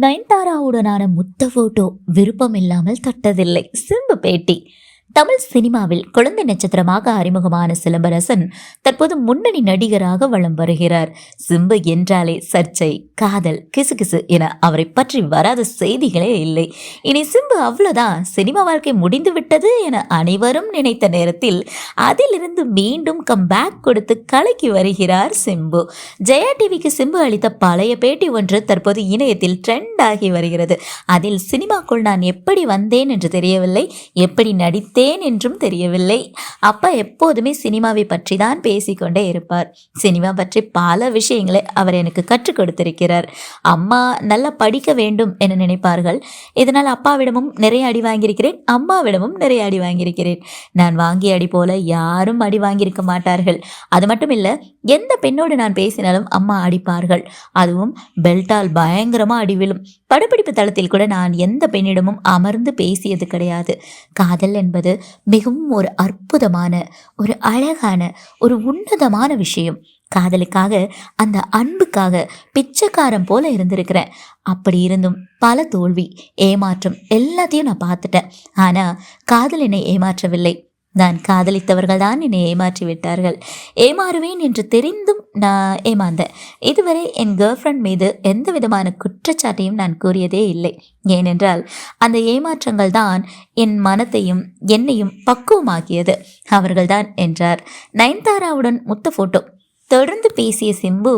நயன்தாராவுடனான முத்த போட்டோ விருப்பம் இல்லாமல் தட்டதில்லை. சிம்பு பேட்டி. தமிழ் சினிமாவில் குழந்தை நட்சத்திரமாக அறிமுகமான சிலம்பரசன் தற்போது முன்னணி நடிகராக வலம் வருகிறார். சிம்பு என்றாலே சர்ச்சை காதல் கிசுகிசு என அவரை பற்றி வராத செய்திகளே இல்லை. இனி சிம்பு அவ்வளோதான் சினிமா வாழ்க்கை முடிந்து விட்டது என அனைவரும் நினைத்த நேரத்தில் அதிலிருந்து மீண்டும் கம் பேக் கொடுத்து கலக்கி வருகிறார் சிம்பு. ஜெயா டிவிக்கு சிம்பு அளித்த பழைய பேட்டி ஒன்று தற்போது இணையத்தில் ட்ரெண்ட் ஆகி வருகிறது. அதில் சினிமாக்குள் நான் எப்படி வந்தேன் என்று தெரியவில்லை. எப்படி நடித்தேன் ஏன் என்றும் தெரியவில்லை. அப்பா எப்போதுமே சினிமாவை பற்றி தான் பேசிக்கொண்டே இருப்பார். சினிமா பற்றி பல விஷயங்களை அவர் எனக்கு கற்றுக் கொடுத்திருக்கிறார். அம்மா நல்லா படிக்க வேண்டும் என நினைப்பார்கள். இதனால் அப்பாவிடமும் நிறைய அடி வாங்கியிருக்கிறேன் அம்மாவிடமும் நிறைய அடி வாங்கியிருக்கிறேன். நான் வாங்கிய அடி போல யாரும் அடி வாங்கியிருக்க மாட்டார்கள். அது மட்டும் இல்லை எந்த பெண்ணோடு நான் பேசினாலும் அம்மா அடிப்பார்கள். அதுவும் பெல்ட்டால் பயங்கரமாக அடி விழும். படப்பிடிப்பு தளத்தில் கூட நான் எந்த பெண்ணிடமும் அமர்ந்து பேசியது கிடையாது. காதல் என்பது மிகவும் ஒரு அற்புதமான ஒரு அழகான ஒரு உன்னதமான விஷயம். காதலுக்காக அந்த அன்புக்காக பிச்சைக்காரன் போல இருந்திருக்கிறேன். அப்படி இருந்தும் பல தோல்வி ஏமாற்றம் எல்லாத்தையும் நான் பார்த்துட்டேன். ஆனால் காதல் என்னை ஏமாற்றவில்லை. நான் காதலித்தவர்கள் தான் என்னை ஏமாற்றி விட்டார்கள் ஏமாறுவேன் என்று தெரிந்தும் நான் ஏமாந்தேன். இதுவரை என் கேர்ள் ஃப்ரெண்ட் மீது எந்த விதமான குற்றச்சாட்டையும் நான் கூறியதே இல்லை. ஏனென்றால் அந்த ஏமாற்றங்கள் தான் என் மனத்தையும் என்னையும் பக்குவமாகியது அவர்கள்தான் என்றார். நயன்தாராவுடன் முத்த ஃபோட்டோ தொடர்ந்து பேசிய சிம்பு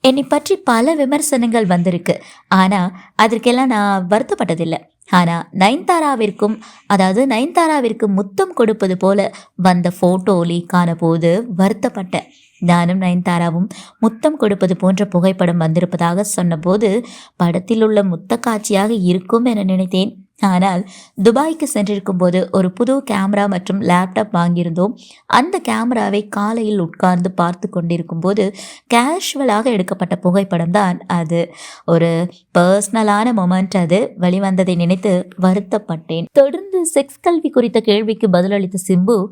என்னை பற்றி பல விமர்சனங்கள் வந்திருக்கு. ஆனால் அதற்கெல்லாம் நான் வருத்தப்பட்டதில்லை. ஆனால் நயன்தாராவிற்கும் அதாவது நயன்தாராவிற்கு முத்தம் கொடுப்பது போல வந்த ஃபோட்டோ லீக்கான போது வருத்தப்பட்டேன் நானும் நயன்தாராவும் முத்தம் கொடுப்பது போன்ற புகைப்படம் வந்திருப்பதாக சொன்னபோது படத்தில் உள்ள முத்த காட்சியாக இருக்கும் என நினைத்தேன். ஆனால் துபாய்க்கு சென்றிருக்கும் போது ஒரு புது கேமரா மற்றும் லேப்டாப் வாங்கியிருந்தோம். அந்த கேமராவை காலையில் உட்கார்ந்து பார்த்து கொண்டிருக்கும் போது கேஷுவலாக எடுக்கப்பட்ட புகைப்படம் தான் அது. ஒரு பர்சனலான மொமெண்ட் அது. வெளிவந்ததை நினைத்து வருத்தப்பட்டேன். தொடர்ந்து செக்ஸ் கல்வி குறித்த கேள்விக்கு பதிலளித்த சிம்பு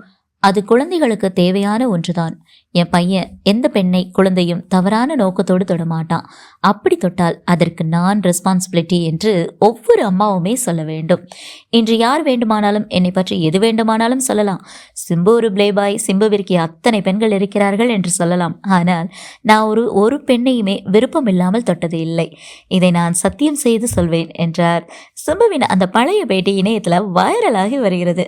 அது குழந்தைகளுக்கு தேவையான ஒன்றுதான். என் பையன் எந்த பெண்ணை குழந்தையும் தவறான நோக்கத்தோடு தொடமாட்டான். அப்படி தொட்டால் அதற்கு நான் ரெஸ்பான்சிபிலிட்டி என்று ஒவ்வொரு அம்மாவுமே சொல்ல வேண்டும். இன்று யார் வேண்டுமானாலும் என்னை பற்றி எது வேண்டுமானாலும் சொல்லலாம். சிம்பு ஒரு பிளேபாய் சிம்புவிற்கு அத்தனை பெண்கள் இருக்கிறார்கள் என்று சொல்லலாம். ஆனால் நான் ஒரு ஒரு பெண்ணையுமே விருப்பம் இல்லாமல் தொட்டது இல்லை. இதை நான் சத்தியம் செய்து சொல்வேன் என்றார். சிம்புவின் அந்த பழைய பேட்டி இணையத்தில் வைரலாகி வருகிறது.